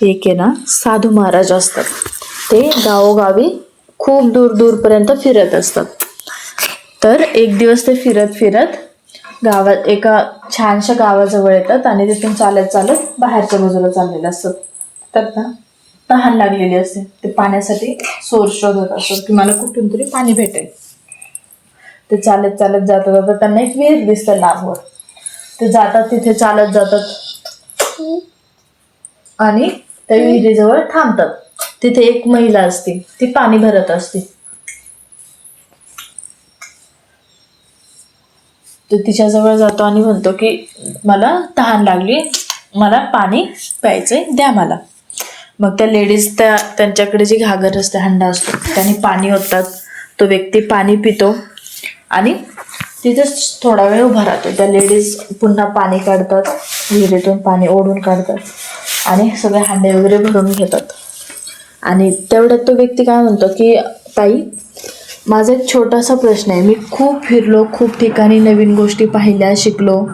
एक आहे ना साधू महाराज असतात. ते गावोगावी खूप दूर दूरपर्यंत फिरत असतात. तर एक दिवस ते फिरत फिरत गावात एका छानशा गावाजवळ येतात आणि तिथून चालत चालत बाहेरच्या बाजूला चाललेले असतात तर ना तहान लागलेली असते. ते पाण्यासाठी सोर्स शोधत असतात की मला कुठून तरी पाणी भेटेल. ते चालत चालत जाता जातात त्यांना एक विहीर दिसतं लांबवर. ते जातात तिथे चालत जातात. आणि त्या विहिरीजवळ थांबतात. तिथे एक महिला असते. ती पाणी भरत असते. तो तिच्याजवळ जातो आणि म्हणतो की मला तहान लागली. मला पाणी प्यायचंय. द्या मला. मग त्या लेडीज त्या त्यांच्याकडे जी घागर असते हंडा असतो त्याने पाणी ओततात. तो व्यक्ती पाणी पितो आणि तिथेच थोडा वेळ उभा राहतो. त्या लेडीज पुन्हा पाणी काढतात विहिरीतून पाणी ओढून काढतात. आणि सगळे हांडे वगैरे भरून घेतात. आणि तेवढ्यात तो व्यक्ती काय म्हणतो की ताई माझा एक छोटासा प्रश्न आहे. मी खूप फिरलो खूप ठिकाणी नवीन गोष्टी पाहिल्या शिकलो.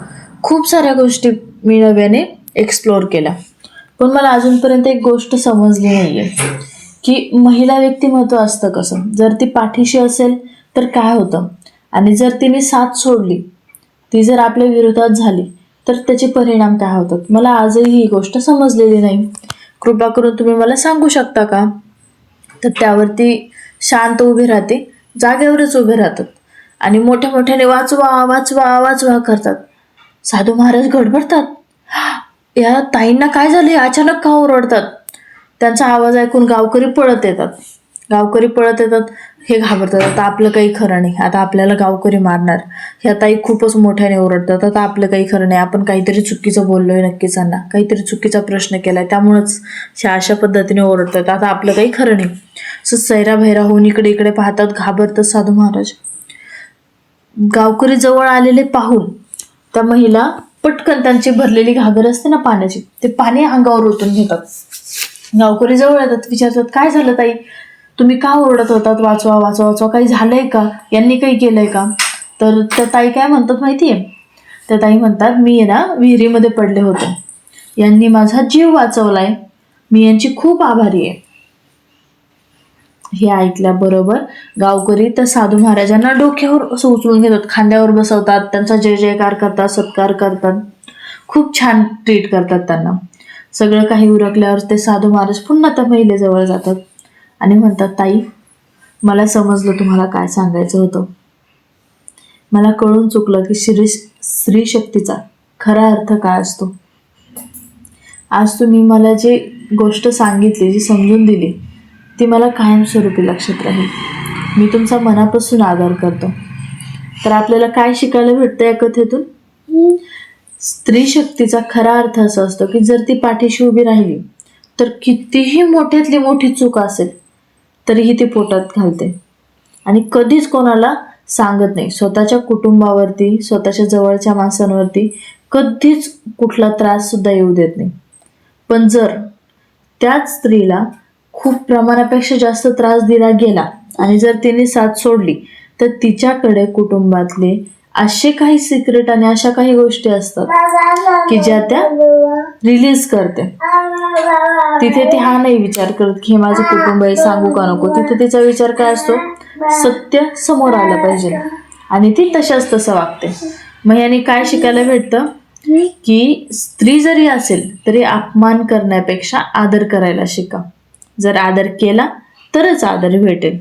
खूप साऱ्या गोष्टी मी नव्याने एक्सप्लोअर केल्या. पण मला अजूनपर्यंत एक गोष्ट समजली नाही आहे की महिला व्यक्तिमत्व असतं कसं? जर ती पाठीशी असेल तर काय होतं? आणि जर तिने साथ सोडली ती जर आपल्या विरोधात झाली तर त्याचे परिणाम काय होतात? मला आजही ही गोष्ट समजलेली नाही. कृपा करून तुम्ही मला सांगू शकता का? तर त्यावरती शांत उभी राहते जागेवरच उभे राहतात आणि मोठ्या मोठ्याने वाचवा वाचवा वाचवा करतात. साधू महाराज गडबडतात या ताईंना काय झाले? अचानक का ओरडतात? त्यांचा आवाज ऐकून गावकरी पळत येतात. गावकरी पळत येतात हे घाबरतात. आता आपलं काही खरं नाही. आता आपल्याला गावकरी मारणार. ह्या ताई खूपच मोठ्याने ओरडतात. आता आपलं काही खरं नाही. आपण काहीतरी चुकीचं बोललोय नक्कीच त्यांना काहीतरी चुकीचा प्रश्न केलाय. त्यामुळंच ह्या अशा पद्धतीने ओरडतात. आता आपलं काही खरं नाही. सो सैरा भैरा होऊन इकडे इकडे पाहतात घाबरतात साधू महाराज. गावकरी जवळ आलेले पाहून त्या महिला पटकन त्यांची भरलेली घागर असते ना पाण्याची ते पाणी अंगावर ओतून घेतात. गावकरी जवळ येतात विचारतात काय झालं ताई? तुम्ही का ओरडत होतात? वाचवा वाचवा वाचवा. काही झालंय का? यांनी काही केलंय का? तर त्या ताई काय म्हणतात माहितीये? त्या ताई म्हणतात मी आहे ना विहिरीमध्ये पडले होते. यांनी माझा जीव वाचवलाय. मी यांची खूप आभारी आहे. हे ऐकल्याबरोबर गावकरी त्या साधू महाराजांना डोक्यावर असं उचलून घेतात. खांद्यावर बसवतात. त्यांचा जय जयकार करतात सत्कार करतात. खूप छान ट्रीट करतात त्यांना. सगळं काही उरकल्यावर ते साधू महाराज पुन्हा त्या महिलेजवळ जातात. आणि म्हणतात ताई मला समजलं तुम्हाला काय सांगायचं होतं. मला कळून चुकलं की श्री स्त्री शक्तीचा खरा अर्थ काय असतो. आज तुम्ही मला जी गोष्ट सांगितली जी समजून दिली ती मला कायमस्वरूपी लक्षात राहील. मी तुमचा मनापासून आदर करतो. तर आपल्याला काय शिकायला भेटतं या कथेतून? स्त्री शक्तीचा खरा अर्थ असा असतो की जर ती पाठीशी उभी राहिली तर कितीही मोठ्यातली मोठी चूक असेल तरीही ती पोटात घालते. आणि कधीच कोणाला सांगत नाही. स्वतःच्या कुटुंबावरती स्वतःच्या जवळच्या माणसांवरती कधीच कुठला त्रास सुद्धा येऊ देत नाही. पण जर त्याच स्त्रीला खूप प्रमाणापेक्षा जास्त त्रास दिला गेला आणि जर तिने साथ सोडली तर तिच्याकडे कुटुंबातले असे काही सिक्रेट आणि अशा काही गोष्टी असतात की ज्या त्या रिलीज करते. तिथे ती हा नाही विचार करत की हे माझं कुटुंब आहे सांगू का नको? तिथे तिचा विचार काय असतो? सत्य समोर आलं पाहिजे. आणि ती तशाच तसं वागते. मग याने काय शिकायला भेटतं? की स्त्री जरी असेल तरी अपमान करण्यापेक्षा आदर करायला शिका. जर आदर केला तरच आदर भेटेल.